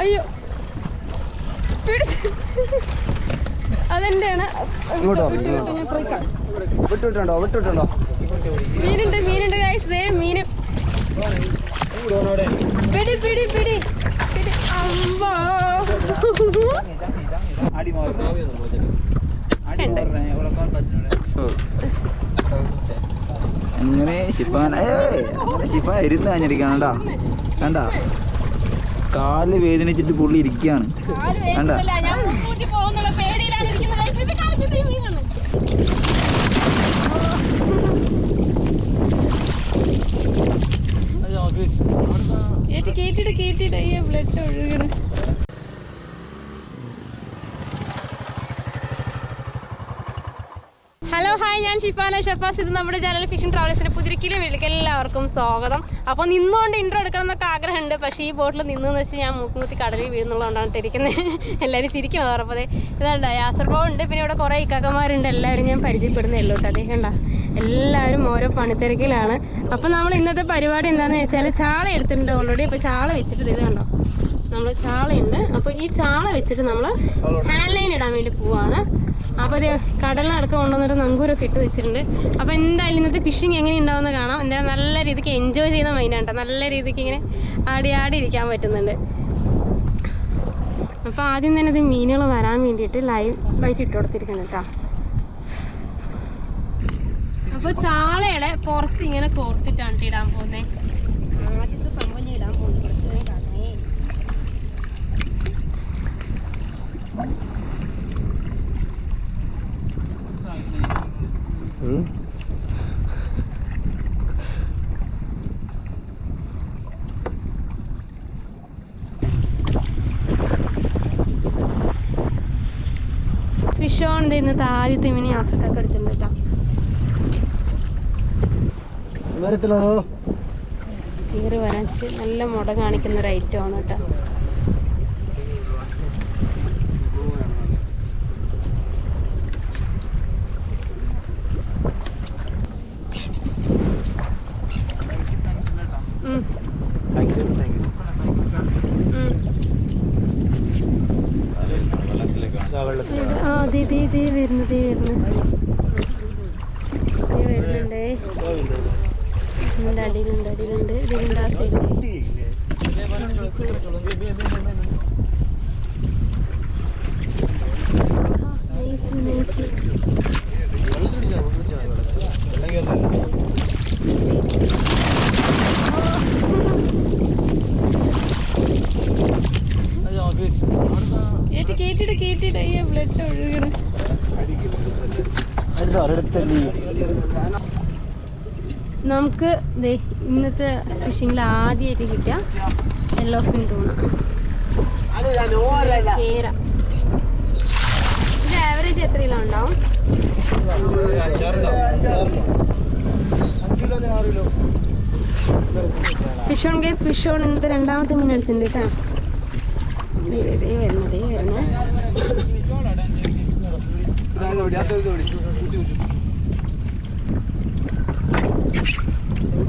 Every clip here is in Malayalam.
അയ്യോ പിടിച്ച് അതെന്റെയാണ്. വിട്ടുണ്ടോ വിട്ടു, വിട്ടു, ഞാൻ പോയിക്കാം. വിട്ടുവിട്ടുണ്ടോ? വിട്ടുവിട്ടുണ്ടോ? മീനുണ്ട് മീനുണ്ട് ഗൈസ് ദേ മീന്. പിടി പിടി പിടി. പിടി. അമ്മാ. അങ്ങനെ ഷിഫാൻ അങ്ങനെ ഷിഫാൻ ഇരുന്ന് കഴിഞ്ഞിരിക്കുകയാണ് കണ്ടാ? കണ്ട? കാൽ വേദനിച്ചിട്ട് പുള്ളി ഇരിക്കുകയാണ്. കണ്ട? കേട്ടിട്ട് കേട്ടിട്ട് ബ്ലഡ് ഒഴുകണ. ഹലോ ഹായ് ഞാൻ ഷിഫാന ഷഫാസ്. ഇത് നമ്മുടെ ചാനൽ ഫിഷിംഗ് ട്രാവലേഴ്സിന്റെ പുതിരിക്കലും വീട്ടിലേക്ക് എല്ലാവർക്കും സ്വാഗതം. അപ്പോൾ നിന്നുകൊണ്ട് ഇൻട്രോ എടുക്കണം എന്നൊക്കെ ആഗ്രഹമുണ്ട്. പക്ഷേ ഈ ബോട്ടിൽ നിന്നെന്ന് വെച്ച് ഞാൻ മൂക്കുമുത്തി കടലിൽ വീഴുന്നുള്ളതുകൊണ്ടാണ് തിരിക്കുന്നത്. എല്ലാവരും ചിരിക്കും ഉറപ്പതേ യാസർബോ ഉണ്ട്. പിന്നെ ഇവിടെ കുറേ ഇക്കാക്കന്മാരുണ്ട്. എല്ലാവരും ഞാൻ പരിചയപ്പെടുന്നേ ഉള്ളൂ അതേ കണ്ട എല്ലാവരും ഓരോ പണിത്തിരക്കിലാണ്. അപ്പോൾ നമ്മൾ ഇന്നത്തെ പരിപാടി എന്താണെന്ന് വെച്ചാൽ ചാള എടുത്തിട്ടുണ്ട് ഓൾറെഡി അപ്പോൾ ചാള വെച്ചിട്ട് ഇത് കണ്ടോ? നമ്മൾ ചാളയുണ്ട്. അപ്പോൾ ഈ ചാള വെച്ചിട്ട് നമ്മൾ ഹാൻഡ് ലൈൻ ഇടാൻ വേണ്ടി പോവാണ്. അപ്പോൾ ഇത് കടലിനടക്കം കൊണ്ടുവന്നിട്ട് നങ്കൂരൊക്കെ ഇട്ട് വെച്ചിട്ടുണ്ട്. അപ്പോൾ എന്തായാലും ഇന്നത്തെ ഫിഷിങ് എങ്ങനെ ഉണ്ടാവുമെന്ന് കാണാം. എന്താ നല്ല രീതിക്ക് എൻജോയ് ചെയ്യുന്ന മൈൻഡാണ് കേട്ടോ നല്ല രീതിക്ക് ഇങ്ങനെ ആടി ആടി ഇരിക്കാൻ പറ്റുന്നുണ്ട്. അപ്പോൾ ആദ്യം തന്നെ ഇത് മീനുകൾ വരാൻ വേണ്ടിയിട്ട് ലൈവ് ലൈറ്റ് ഇട്ട് കൊടുത്തിരിക്കുന്നു കേട്ടോ അപ്പോൾ ചാളയുടെ പുറത്ത് ഇങ്ങനെ കോർത്തിട്ടാണ് ട്ടോ ഇടാൻ പോകുന്നത് ആദ്യത്തെ സംഭവം ഞാൻ ഇടാൻ പോകുന്നത് കുറച്ച് നേരം കാണേ സ്വിഷ് ഓൺ ഇന്നത്തെ ആദ്യത്തെ മിനി ആഫ്രിക്ക അടിച്ചിട്ടുണ്ട് കേട്ടോ. കീറി വരാൻ നല്ല മുട കാണിക്കുന്ന ഒരു ഐറ്റം ആണ് കേട്ടോ. ദേ ദേ ദേ വരുന്നു ദേ വരുന്നു. ദേ വരുന്നുണ്ടേ. ഇതിന്റെ അടിയിലുണ്ട് അടിയിലുണ്ട്. ഇതിന്റെ ആ സൈഡിൽ നൈസ് നൈസ് കേട്ടി കേട്ടിട്ട് കേട്ടിട്ട് അയ്യോ ബ്ലഡ് ഒഴുകണ നമുക്ക് ഇന്നത്തെ ഫിഷിങ്ങിൽ ആദ്യമായിട്ട് കിട്ടിയ യെല്ലോ ഫിൻ ടൂണ കേര. ഇത് ആവറേജ് എത്രയിലാണ് ഉണ്ടാവും? Fish on guys fish on ഇന്നത്തെ രണ്ടാമത്തെ മീൻ അടിച്ചിട്ടുണ്ട് കേട്ടോ. ദേ ദേ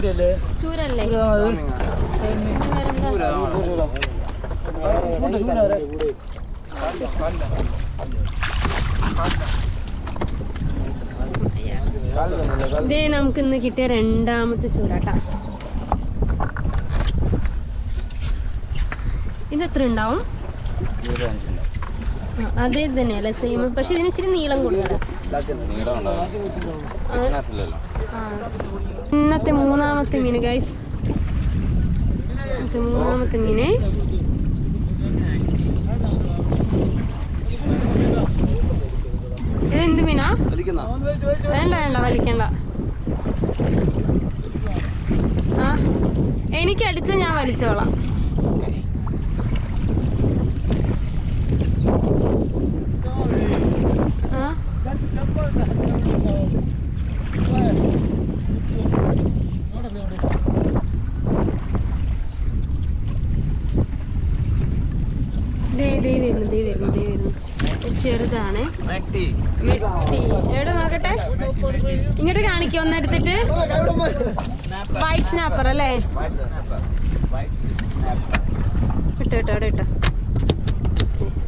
ചൂരല്ലേ? ചൂരല്ലേ? ഇതേ നമുക്ക് ഇന്ന് കിട്ടിയ രണ്ടാമത്തെ ചൂരാട്ട. ഇത് എത്ര ഉണ്ടാവും. അതേ തന്നെയല്ലേ സെയിം പക്ഷെ ഇതിന് ഇച്ചിരി നീളം കൂടുതലാണ്. ഇന്നത്തെ മൂന്നാമത്തെ മീൻ ഗൈസ് മൂന്നാമത്തെ മീന്. ഇതെന്ത് മീനാ? വേണ്ട വേണ്ട വലിക്കണ്ട. ആ എനിക്ക് അടിച്ച ഞാൻ വലിച്ചോളാം ആ ദേ ദേ വരുന്നു ദേ വരുന്നു ദേ വരുന്നു ഇത് ചെറുതാണ് എവിടെ നോക്കട്ടെ? ഇങ്ങോട്ട് കാണിക്കോ ഒന്നെടുത്തിട്ട് വൈറ്റ് സ്നാപ്പർ അല്ലേ? ഇട്ടോ ഇട്ടോ അവിടെ ഇട്ടോ.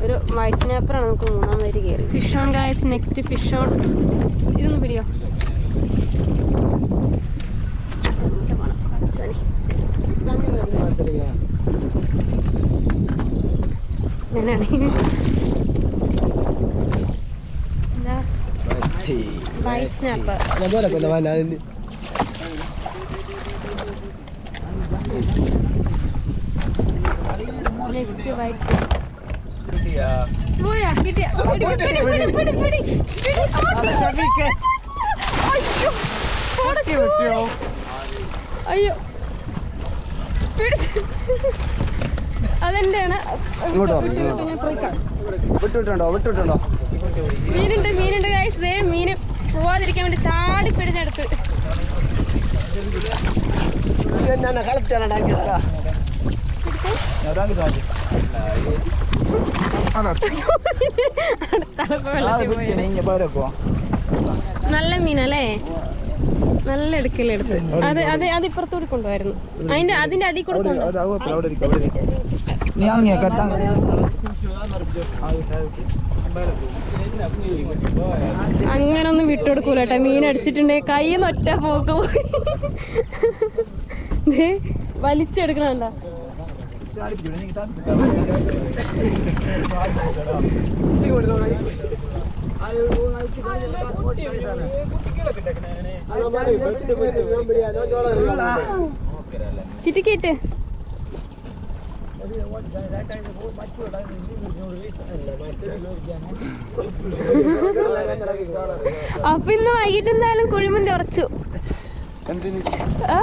ഒരു വൈറ്റ് സ്നാപ്പറാണ് നമുക്ക് മൂന്നാമതായിട്ട് കയറി fish on guys next fish on ഇതൊന്ന് പിടിയോ? ഇങ്ങോട്ട് പോണം. പടച്ചോനെ. ഇങ്ങനെയാണ് എന്താ വൈറ്റ് സ്നാപ്പർ നെക്സ്റ്റ് സ്നാപ്പർ പോയാ കിട്ടിയ. അയ്യോ. അയ്യോ. പിടിച്ച് അതെന്റെയാണ് വിട്ടുവിട്ടുണ്ടോ? വിട്ടുവിട്ടുണ്ടോ? മീനുണ്ട് മീനുണ്ട് ഗൈസ് ദേ മീന് പോവാതിരിക്കാൻ വേണ്ടി ചാടി പിടിഞ്ഞെടുത്ത് നല്ല മീനല്ലേ? നല്ല എടുക്കലെടുത്ത് അത് അത് അത് ഇപ്പുറത്തൂടി കൊണ്ടുപോയിരുന്നു അതിന്റെ അതിന്റെ അടി കൂടെ അങ്ങനെ ഒന്നും വിട്ടുകൊടുക്കൂല കേട്ടോ മീൻ അടിച്ചിട്ടുണ്ടെങ്കിൽ കയ്യിൽ നിന്ന് ഒറ്റ പോക്ക് പോയി. വലിച്ചെടുക്കണല്ല ചിറ്റിക്കേറ്റ് അപ്പൊ ഇന്ന് വൈകിട്ട് എന്തായാലും കുഴിമന്തി ഉറച്ചു. ആ?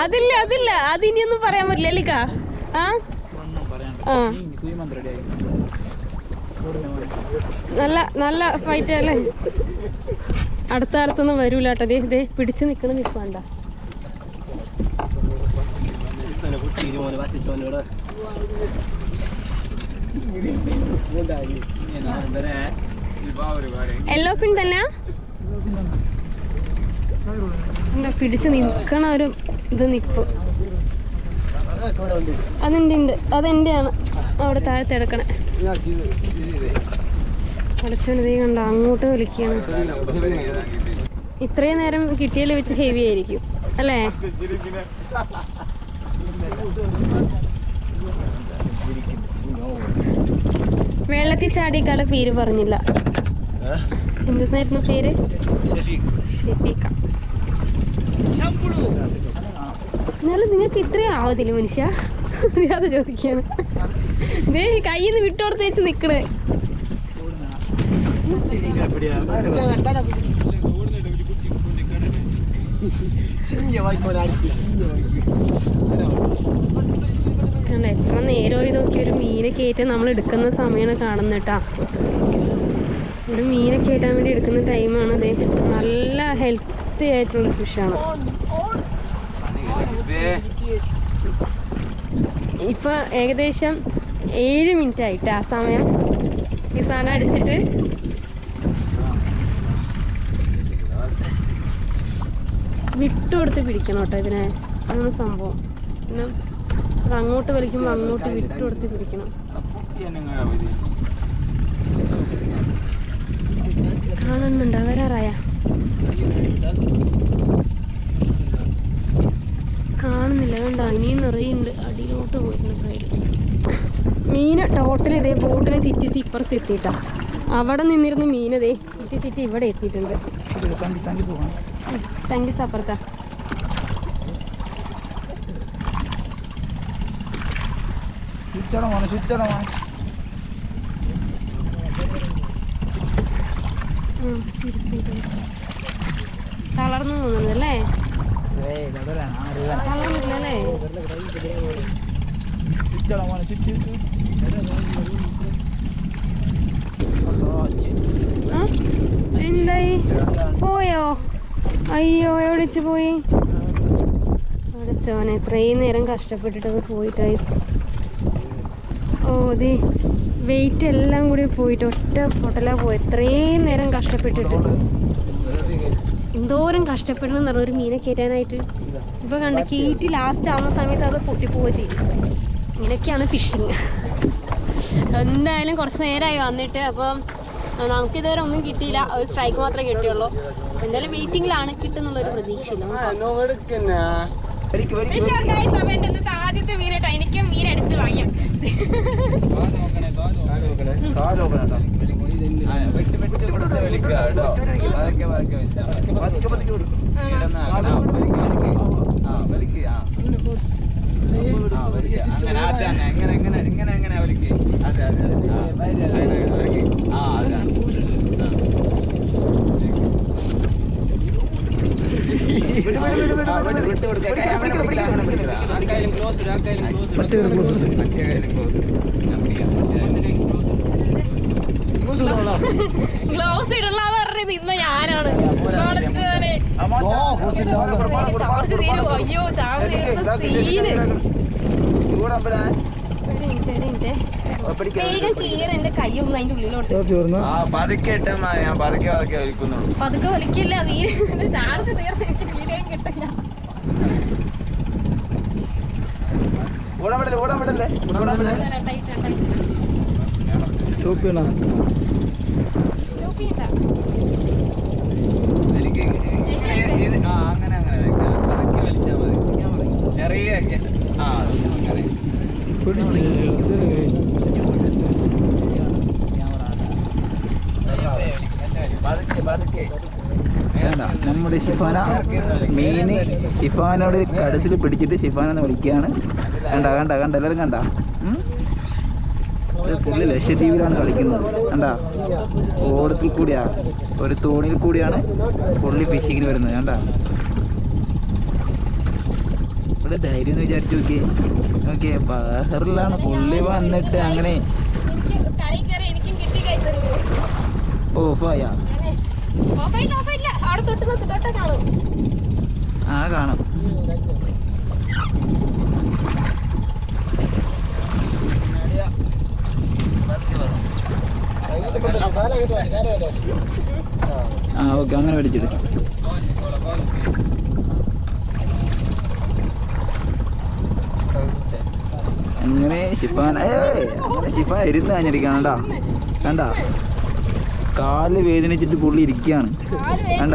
അതില്ല അതില്ല. അത് ഇനിയൊന്നും പറയാൻ പറ്റില്ല അല്ലിക്കാ ആ? നല്ല നല്ല ഫൈറ്റ് അല്ലേ? അടുത്ത കാലത്തൊന്നും വരൂല കേട്ടോ. ദേ ദേ പിടിച്ചു നിക്കണം നിൽപ്പണ്ട യെല്ലോ ഫിൻ തന്നെ പിടിച്ച് നിൽക്കണ ഒരു ഇത് നിപ്പ്. അതെന്റെ ഉണ്ട് അതെന്റെയാണ്. അവിടെ താഴത്തെ എടുക്കണേ അടച്ചോണ്ട് കണ്ട അങ്ങോട്ട് വലിക്കുകയാണ് ഇത്രയും നേരം കിട്ടിയതിൽ വെച്ച് ഹെവി ആയിരിക്കും. അല്ലേ? വെള്ളത്തിൽ ചാടിക്കാളെ പേര് പറഞ്ഞില്ല. എന്തായിരുന്നു പേര്? എന്നാലും നിങ്ങൾക്ക് ഇത്രയും ആവതില്ല മനുഷ്യ? അത് ചോദിക്കാണ്. ദേ കയ്യിൽ നിന്ന് വിട്ടോടത്തേച്ച് നിക്കണേ. എത്ര നേരമായി നോക്കി ഒരു മീനെ കയറ്റാൻ നമ്മൾ എടുക്കുന്ന സമയമാണ് കാണുന്നത് കേട്ടാ ഒരു മീനെ കയറ്റാൻ വേണ്ടി എടുക്കുന്ന ടൈമാണ് അതെ. നല്ല ഹെൽത്തി ആയിട്ടുള്ള ഫിഷാണ് ഇപ്പൊ ഏകദേശം ഏഴ് മിനിറ്റ് ആയിട്ട് ആ സമയം. ഈ സാധനം അടിച്ചിട്ട് വിട്ടുകൊടുത്ത് പിടിക്കണം കേട്ടോ ഇതിനെ. അതാണ് സംഭവം. പിന്നെ അത് അങ്ങോട്ട് വലിക്കുമ്പോൾ അങ്ങോട്ട് വിട്ടുകൊടുത്ത് പിടിക്കണം. കാണുന്നുണ്ടോ. വരാറായ. കാണുന്നില്ല. കണ്ടോ ഇനിയും നിറയുണ്ട്. അടിയിലോട്ട് പോയിട്ടുണ്ട് സൈഡ് മീന് ടോട്ടൽ ഇതേ ബോട്ടിനെ ചിറ്റിച്ച് ഇപ്പുറത്ത് എത്തിയിട്ടാ. അവിടെ നിന്നിരുന്ന് മീനതേ ചിറ്റി ചിറ്റി ഇവിടെ എത്തിയിട്ടുണ്ട്. താങ്ക് യു സപ്പർത്ത ചുറ്റണം മോനെ ചുറ്റണം മോനെ തളർന്നു രൂപ തളർന്നില്ലല്ലേ? ചുറ്റണം മോനെ ചുറ്റി എന്തായി? പോയോ? അയ്യോ എവിടെച്ച് പോയി അടച്ചോനെ ഇത്രയും നേരം കഷ്ടപ്പെട്ടിട്ട് പോയിട്ടായി പോയിട്ട് ഓ ദേ വെയിറ്റ് എല്ലാം കൂടി പോയിട്ട് ഒറ്റ പൊട്ടലാ പോയി. ഇത്രയും നേരം കഷ്ടപ്പെട്ടിട്ട്. എന്തോരം കഷ്ടപ്പെടണം എന്ന് പറഞ്ഞ ഒരു മീനെ കയറ്റാനായിട്ട്. ഇപ്പൊ കണ്ട കീറ്റി ലാസ്റ്റ് ആവുന്ന സമയത്ത് അത് പൊട്ടിപ്പോവുക ചെയ്യും. ഇങ്ങനെയൊക്കെയാണ് ഫിഷിങ് എന്തായാലും കുറച്ച് നേരമായി വന്നിട്ട് അപ്പം നമുക്കിതുവരെ ഒന്നും കിട്ടിയില്ല. ഒരു സ്ട്രൈക്ക് മാത്രമേ കിട്ടിയുള്ളൂ. എന്തായാലും വെയിറ്റിംഗിലാണ് കിട്ടുന്നുള്ളൊരു പ്രതീക്ഷയില്ല. വരിക്ക് വരിക്ക് ആദ്യത്തെ മീനട്ടോ എനിക്കും മീൻ അടിച്ച് അതെ അതെ നോക്കണം കേട്ടോ. വെട്ടി വെട്ടി കൊടുത്ത വലിക്കുക കേട്ടോ ഗ്ലൗസ് ഇടലാന്ന് പറഞ്ഞത് ഇന്ന് ഞാനാണ് ചാർജ് മോനെ തീരും കൊടു. അയ്യോ ചാർജ് തീരുന്ന സീന് പതുക്കെ വലിക്കില്ല ചാർജ് തീർന്ന് കിട്ടില്ല. ഓടാൻ വിടല്ലേ, ഓടാൻ വിടല്ലേ, ഓടാൻ വിടല്ലേ. സ്റ്റോപ്പ് ചെയ്യണം. സ്റ്റോപ്പ് ചെയ്യണ്ട. എനിക്ക് ആ അങ്ങനെ അങ്ങനെ. പതുക്കെ വലിച്ചാൽ മതി. ചെറിയ ആ അങ്ങനെ. നമ്മുടെ ഷിഫാന മീന് ഷിഫാനോട് കടസിൽ പിടിച്ചിട്ട് ഷിഫാനെന്ന് വിളിക്കുകയാണ് കണ്ട കണ്ട കണ്ട എല്ലാവരും കണ്ട? പുള്ളി ലക്ഷദ്വീപിലാണ് കളിക്കുന്നത്. കണ്ട? ഓടത്തിൽ കൂടിയാ ഒരു തോണിയിൽ കൂടിയാണ് പുള്ളി ഫിഷിങ്ങിന് വരുന്നത്. കണ്ട? ഇവിടെ ധൈര്യം എന്ന് വിചാരിച്ചു നോക്കിയേ. നോക്കിയേ ബഹറിലാണ് പുള്ളി വന്നിട്ട് അങ്ങനെ ഓഫായ. ആ കാണാം. ആ ഓക്കെ അങ്ങനെ മേടിച്ചിട്ട് അങ്ങനെ ഷിഫാൻ ഇരുന്ന് കഴിഞ്ഞിരിക്കണം കണ്ടാ കണ്ടാ? കാൽ വേദനിച്ചിട്ട് പുള്ളി ഇരിക്കുകയാണ്. കാൽ കണ്ട.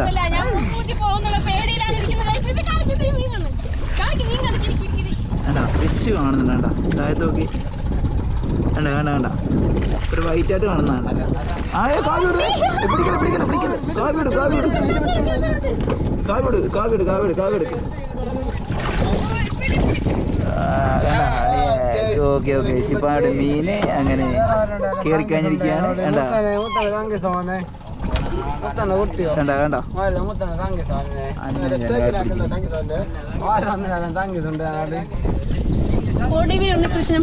കണ്ടാ? ഫിഷ് കാണുന്നുണ്ട് കണ്ടാ? താഴത്ത് നോക്കി. കണ്ട കണ്ട കണ്ട? ഒരു വൈറ്റ് ആയിട്ട് കാണുന്നതാണ്. ആ ഏ, കാവ്യ വിട്. ഏ, പിടിക്കൽ പിടിക്കൽ പിടിക്കൽ കാവ്യ വിട് കാവ്യ വിട്. കാവ്യ വിട് കാവ്യ ഓക്കെ ഓക്കെ ശിപ്പാട് മീന് അങ്ങനെ കേറി കഴിഞ്ഞിരിക്കുകയാണ്. കണ്ട?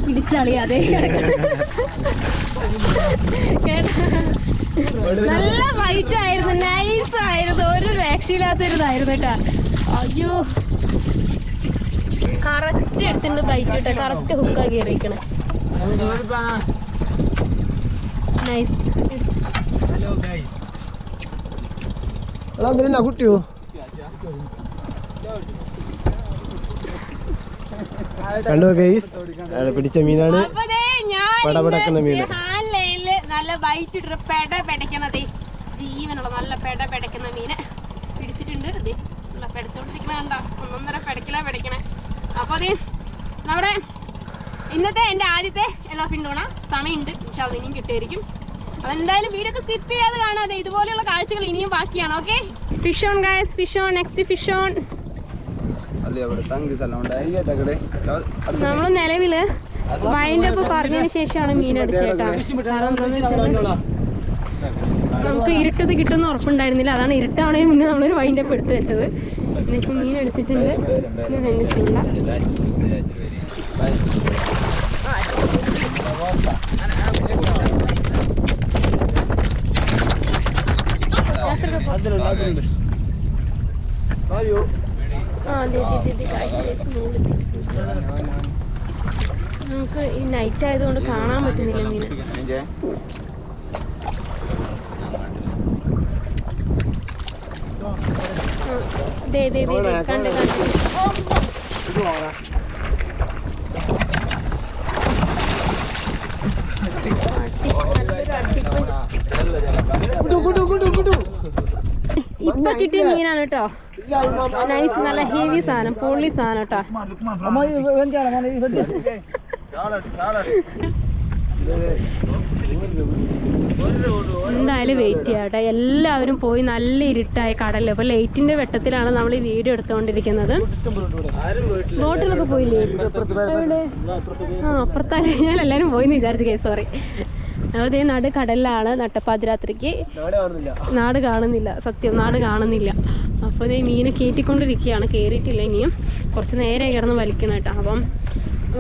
പിടിച്ചളിയാതെ നല്ല വൈറ്റ് ആയിരുന്നു നൈസ് ആയിരുന്നു. ഒരു രക്ഷയില്ലാത്തൊരിതായിരുന്നു കേട്ടാ. അയ്യോ. കറക്റ്റ് എടുത്തിട്ട് ഫ്ലൈറ്റ് കേട്ടോ. കറക്റ്റ് ഹുക്കാ കയറിയിരിക്കണേ നൈസ് കുട്ടിയോ? കണ്ടോ ഗൈസ് പിടിച്ച മീനാണ്. പടപടക്കുന്ന മീൻ നല്ല വൈറ്റ് ഇട്ടിട്ട് പെട പെടയ്ക്കണതേ. ജീവനുള്ള നല്ല പെട പെടയ്ക്കുന്ന മീന് പിടിച്ചിട്ടുണ്ട്. അതെ നല്ല പെടച്ചോണ്ടിരിക്കണ കണ്ട? ഒന്നൊന്നര പെടക്കണ പെടയ്ക്കണേ. അപ്പോൾ അത് നമ്മുടെ ഇന്നത്തെ എന്റെ ആദ്യത്തെ എല്ലാ ഫിൻഡോണ സമയമുണ്ട്. പക്ഷെ അത് ഇനിയും കിട്ടിയായിരിക്കും. അപ്പോൾ എന്തായാലും വീടൊക്കെ സ്കിപ്പ് ചെയ്യാതെ കാണാതെ ഇതുപോലെയുള്ള കാഴ്ചകൾ ഇനിയും ബാക്കിയാണ് okay fish on guys fish on next fish on നമ്മൾ നിലവിൽ വൈൻഡ് അപ്പ് പറഞ്ഞതിന് ശേഷമാണ് മീൻ അടിച്ചേട്ടാ കാരണം നമുക്ക് ഇരുട്ടത് കിട്ടുമെന്ന് ഉറപ്പുണ്ടായിരുന്നില്ല. അതാണ് ഇരുട്ടാണെങ്കിൽ മുന്നേ നമ്മളൊരു വൈൻഡപ്പ് എടുത്തു വെച്ചത്. ഇന്നിപ്പോൾ മീൻ എടുത്തിട്ടുണ്ട്. എത്തിയിട്ടുണ്ട്. നമുക്ക് ഈ നൈറ്റ് ആയതുകൊണ്ട് കാണാൻ പറ്റുന്നില്ല മീൻ. ദേ ദേ ദേ ദേ കണ്ട് ഇപ്പൊ കിട്ടിയ മീനാണ് കേട്ടോ. നൈസ് നല്ല ഹെവി സാധനം പൊള്ളി സാധനം കേട്ടോ. എന്തായാലും വെയിറ്റ് ചെയ്യാട്ടെ. എല്ലാവരും പോയി നല്ല ഇരുട്ടായ കടലിൽ അപ്പൊ ലൈറ്റിന്റെ വെട്ടത്തിലാണ് നമ്മൾ ഈ വീഡിയോ എടുത്തുകൊണ്ടിരിക്കുന്നത്. ബോട്ടിലൊക്കെ പോയില്ലേ? ആ അപ്പുറത്താ. കഴിഞ്ഞാൽ എല്ലാവരും പോയിന്ന് വിചാരിച്ചു. കേ സോറി അതേ നാട് കടലിലാണ് നട്ടപ്പാതിരാത്രിക്ക്. നാട് കാണുന്നില്ല. സത്യം നാട് കാണുന്നില്ല. അപ്പൊ ഇതേ മീനെ കയറ്റിക്കൊണ്ടിരിക്കുകയാണ്. കയറിയിട്ടില്ല ഇനിയും. കുറച്ച് നേരെ കിടന്ന് വലിക്കണം കേട്ടോ അപ്പം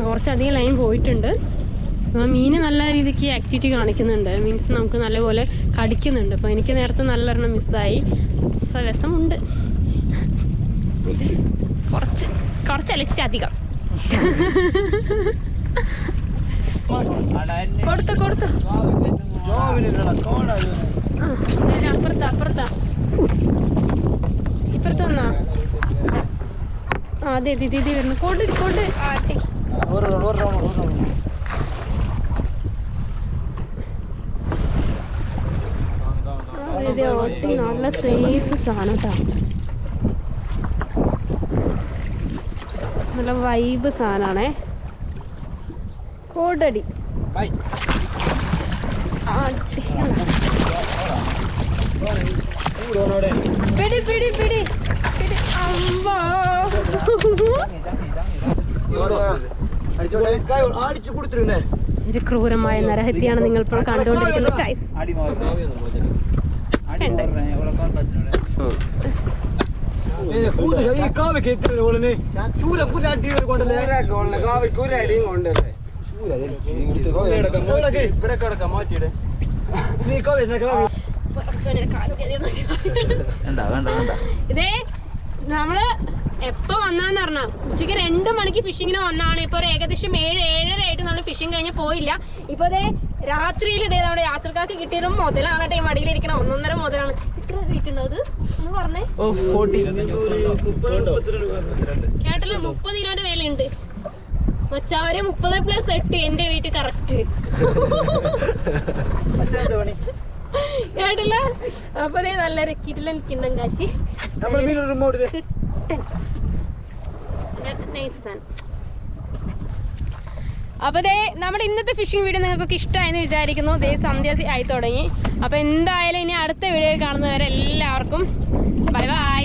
കുറച്ചധികം ലൈൻ പോയിട്ടുണ്ട്. അപ്പം മീൻ നല്ല രീതിക്ക് ആക്ടിവിറ്റി കാണിക്കുന്നുണ്ട്. മീൻസ് നമുക്ക് നല്ലപോലെ കടിക്കുന്നുണ്ട്. അപ്പോൾ എനിക്ക് നേരത്തെ നല്ലൊരെണ്ണം മിസ്സായി സോ കുറച്ച് കുറച്ചല്ല ഇച്ചിരി അധികം. കൊടുത്ത കൊടുത്ത. അപ്പുറത്താ അപ്പുറത്താ. ഇപ്പുറത്ത് വന്നാ? അതെ ദീദി വരുന്നു. കൊണ്ട് കൊണ്ട് ആട്ടി ഓട്ടി നല്ല സേഫ് സാധനം കേട്ടോ നല്ല വൈബ് സാധനമാണേ കോടടി. ആട്ടി. പിടി പിടി പിടി. പിടി. അമ്മാ. അടിച്ചു കൊടുത്തിരുന്നേ. ഒരു ക്രൂരമായ നരഹത്യാണ് നിങ്ങൾ ഇപ്പോൾ കണ്ടുകൊണ്ടിരിക്കുന്നത് ഈ കാവയ്ക്ക് എത്തില്ല ഓളനെ അടി കൊണ്ടല്ലേ? ഇവിടെ കിടക്കാം മാറ്റിയിടെ. നീ കാവ്യ കാവ്യ? നമ്മൾ എപ്പോ വന്നാന്ന് പറഞ്ഞാ ഉച്ചയ്ക്ക് രണ്ട് മണിക്ക് ഫിഷിങ്ങിന് വന്നാണ്. ഇപ്പൊ ഒരു ഏകദേശം ഏഴ് ഏഴര ആയിട്ട് നമ്മൾ ഫിഷിങ് കഴിഞ്ഞ് പോയില്ല. ഇപ്പൊ രാത്രിയിൽ ഇതേ നമ്മുടെ യാത്രക്കാർക്ക് കിട്ടിയതും മുതലാണ് കേട്ടോ ഈ മടിയിലിരിക്കണ ഒന്നൊന്നര മുതലാണ്. ഇത്ര റേറ്റ് ഉണ്ടോ അത് ഒന്ന് പറഞ്ഞേ കേട്ടല്ലോ മുപ്പത് കിലോന്റെ വിലയുണ്ട്. മച്ചാവരെ മുപ്പത് പ്ലസ് എട്ട് എന്റെ വീട്ടിൽ കറക്റ്റ് കേട്ടില്ല? അപ്പൊ നല്ല രക്കിട്ടില്ല കിണ്ണം കാച്ചി. നമ്മൾ മീൻ റിമോട്ട് കിട്ടൻ. നൈസ് സാധനം അപ്പോൾ ദേ നമ്മുടെ ഇന്നത്തെ ഫിഷിംഗ് വീഡിയോ നിങ്ങൾക്കൊക്കെ ഇഷ്ടമായെന്ന് വിചാരിക്കുന്നു. ദേ സന്ധ്യ ആയി തുടങ്ങി. അപ്പോൾ എന്തായാലും ഇനി അടുത്ത വീഡിയോയിൽ കാണുന്നവരെ എല്ലാവർക്കും ബൈ ബൈ